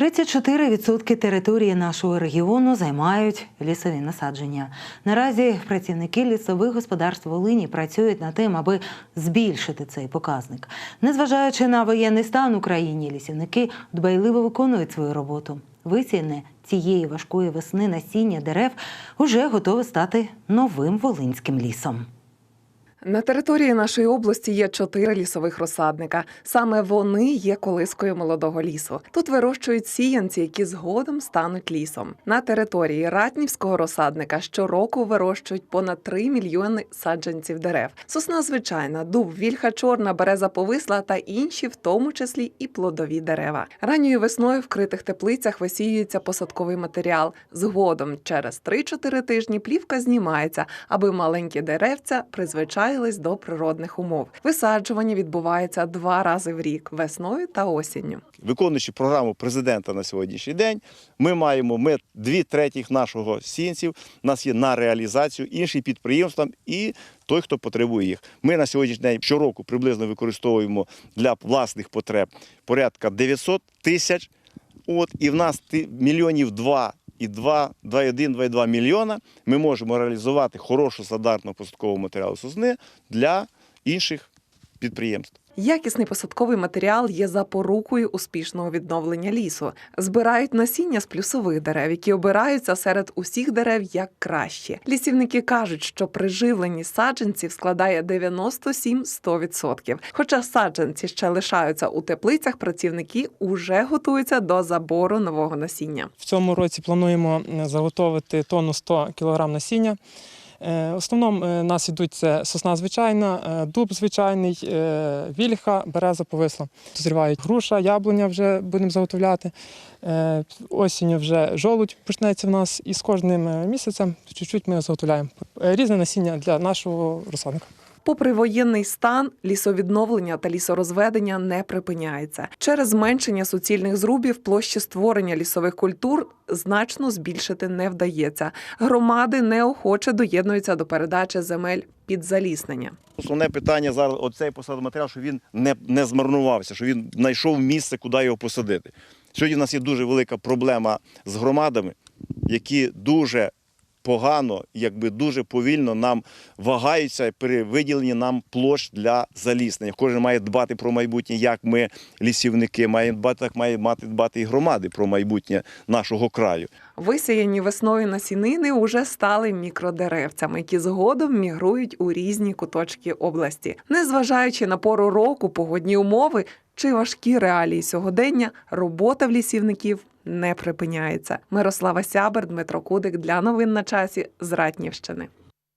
34% території нашого регіону займають лісові насадження. Наразі працівники лісових господарств Волині працюють над тим, аби збільшити цей показник. Незважаючи на воєнний стан Україні, лісівники дбайливо виконують свою роботу. Висіяне цієї важкої весни насіння дерев уже готове стати новим волинським лісом. На території нашої області є чотири лісових розсадника. Саме вони є колискою молодого лісу. Тут вирощують сіянці, які згодом стануть лісом. На території Ратнівського розсадника щороку вирощують понад 3 мільйони саджанців дерев. Сосна звичайна, дуб, вільха чорна, береза повисла та інші, в тому числі і плодові дерева. Ранньою весною в критих теплицях висіюється посадковий матеріал. Згодом через 3-4 тижні плівка знімається, аби маленькі деревця призвичаїлись до природних умов. Висаджування відбувається два рази в рік весною та осінню. виконуючи програму президента на сьогоднішній день, ми маємо ми дві третіх нашого сінців. Нас є на реалізацію інші підприємства і той, хто потребує їх. Ми на сьогоднішній день щороку приблизно використовуємо для власних потреб порядка 900 тисяч. От і в нас мільйонів два. І 2, 2,1, 2,2 мільйона. Ми можемо реалізувати хорошу стандартну посадкову матеріалу сосни для інших підприємств. Якісний посадковий матеріал є запорукою успішного відновлення лісу. Збирають насіння з плюсових дерев, які обираються серед усіх дерев як кращі. Лісівники кажуть, що приживленість саджанців складає 97-100%. Хоча саджанці ще лишаються у теплицях, працівники уже готуються до забору нового насіння. В цьому році плануємо е, заготовити тонну 100 кг насіння. Е, В основному е, нас ідуть це сосна звичайна, е, дуб звичайний, вільха, береза повисла. Зрівають груша, яблуня вже будемо заготовляти. Осінь вже жолудь почнеться в нас, і з кожним місяцем чуть-чуть ми заготовляємо різне насіння для нашого розсадника. Попри воєнний стан, лісовідновлення та лісорозведення не припиняється. Через зменшення суцільних зрубів площі створення лісових культур значно збільшити не вдається. Громади неохоче доєднуються до передачі земель під заліснення. Основне питання зараз оцей посадовий матеріал, щоб він не, не змарнувався, щоб він знайшов місце, куди його посадити. Сьогодні в нас є дуже велика проблема з громадами, які дуже погано, якби дуже повільно нам вагаються при виділенні нам площ для заліснення. Кожен має дбати про майбутнє, як ми, лісівники, маємо дбати, так має мати дбати і громади про майбутнє нашого краю. Висіяні весною насінини уже стали мікродеревцями, які згодом мігрують у різні куточки області. Незважаючи на пору року, погодні умови чи важкі реалії сьогодення, робота в лісівників не припиняється. Мирослава Сябер, Дмитро Кудик для новин на часі з Ратнівщини.